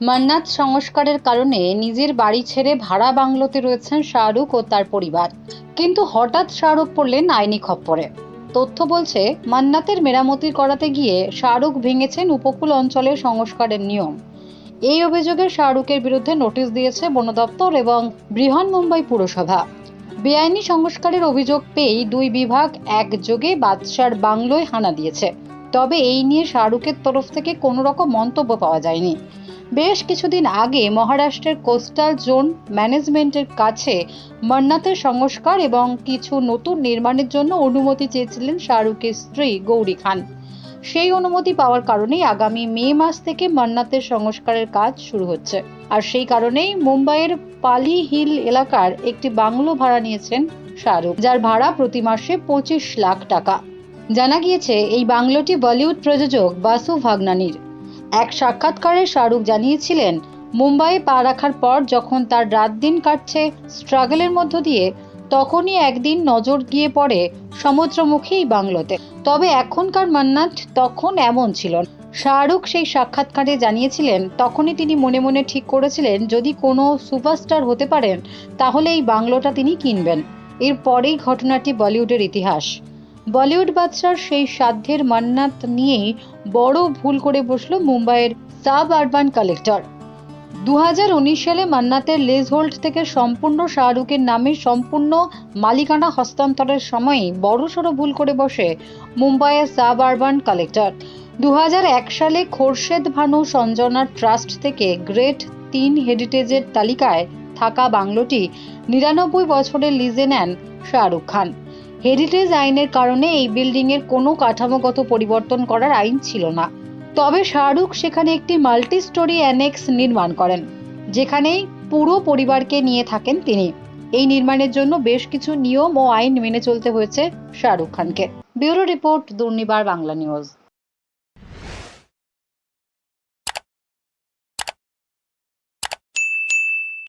মান্নাত সংস্কারের কারণে নিজের বাড়ি ছেড়ে ভাড়া বাংলোতে রয়েছেন শাহরুখ ও তার পরিবার। কিন্তু হঠাৎ শাহরুখ পড়লেন আইনি খপ্পরে। তথ্য বলছে, মান্নাতের মেরামতি করাতে গিয়ে শাহরুখ ভেঙেছেন উপকূল অঞ্চলের সংস্কারের নিয়ম। এই অভিযোগে শাহরুখের বিরুদ্ধে নোটিশ দিয়েছে বন দপ্তর এবং বৃহন মুম্বাই পুরসভা। বেআইনি সংস্কারের অভিযোগ পেয়েই দুই বিভাগ একযোগে বাদশার বাংলোয় হানা দিয়েছে। তবে এই নিয়ে শাহরুখের তরফ থেকে কোনো রকম মন্তব্য পাওয়া যায়নি। বেশ কিছুদিন আগে মহারাষ্ট্রের কোস্টাল জোন ম্যানেজমেন্টের কাছে মন্নাথের সংস্কার এবং কিছু নতুন নির্মাণের জন্য অনুমতি চেয়েছিলেন শাহরুখের স্ত্রী গৌরী খান। সেই অনুমতি পাওয়ার কারণেই আগামী মে মাস থেকে মান্নাতের সংস্কারের কাজ শুরু হচ্ছে। আর সেই কারণেই মুম্বাইয়ের পালি হিল এলাকার একটি বাংলো ভাড়া নিয়েছেন শাহরুখ, যার ভাড়া প্রতি মাসে পঁচিশ লাখ টাকা। জানা গিয়েছে, এই বাংলোটি বলিউড প্রযোজক বাসু ভাগনানির। এক সাক্ষাৎকারে শাহরুখ জানিয়েছিলেন মুম্বাইয়ে পা রাখার পর যখন তার রাত দিন কাটছে স্ট্রাগলের মধ্য দিয়ে, তখনই একদিন নজর গিয়ে পড়ে সমুদ্রমুখী বাংলোতে। তবে এখনকার মান্নাত তখন এমন ছিল শাহরুখ সেই সাক্ষাৎকারে জানিয়েছিলেন, তখনই তিনি মনে মনে ঠিক করেছিলেন, যদি কোনো সুপারস্টার হতে পারেন, তাহলে এই বাংলোটা তিনি কিনবেন। এরপরেই ঘটনাটি বলিউডের ইতিহাস। বলিউড বাদশার সেই সাধ্যের মান্নাত নিয়েই বড় ভুল করে বসল মুম্বাইয়ের সাব আরবান কালেক্টর। দু হাজার উনিশ সালে মান্নাতের লেজ হোল্ড থেকে সম্পূর্ণ শাহরুখের নামে সম্পূর্ণ মালিকানা হস্তান্তরের সময়ই বড়সড় ভুল করে বসে মুম্বাইয়ের সাব আরবান কালেক্টর। দু হাজার এক সালে খোরশেদ ভানু সঞ্জনা ট্রাস্ট থেকে গ্রেট তিন হেরিটেজের তালিকায় থাকা বাংলোটি নিরানব্বই বছরের লিজে নেন শাহরুখ খান। হেরিটেজ আইনের কারণে এই বিল্ডিংয়ের কোনো কাঠামোগত পরিবর্তন করার আইন ছিল না। তবে শাহরুখ সেখানে একটি মাল্টি স্টোরি অ্যানেক্স নির্মাণ করেন, যেখানেই পুরো পরিবারকে নিয়ে থাকেন তিনি। এই নির্মাণের জন্য বেশ কিছু নিয়ম ও আইন মেনে চলতে হয়েছে শাহরুখ খানকে। Bureau report Durnibar Bangla news.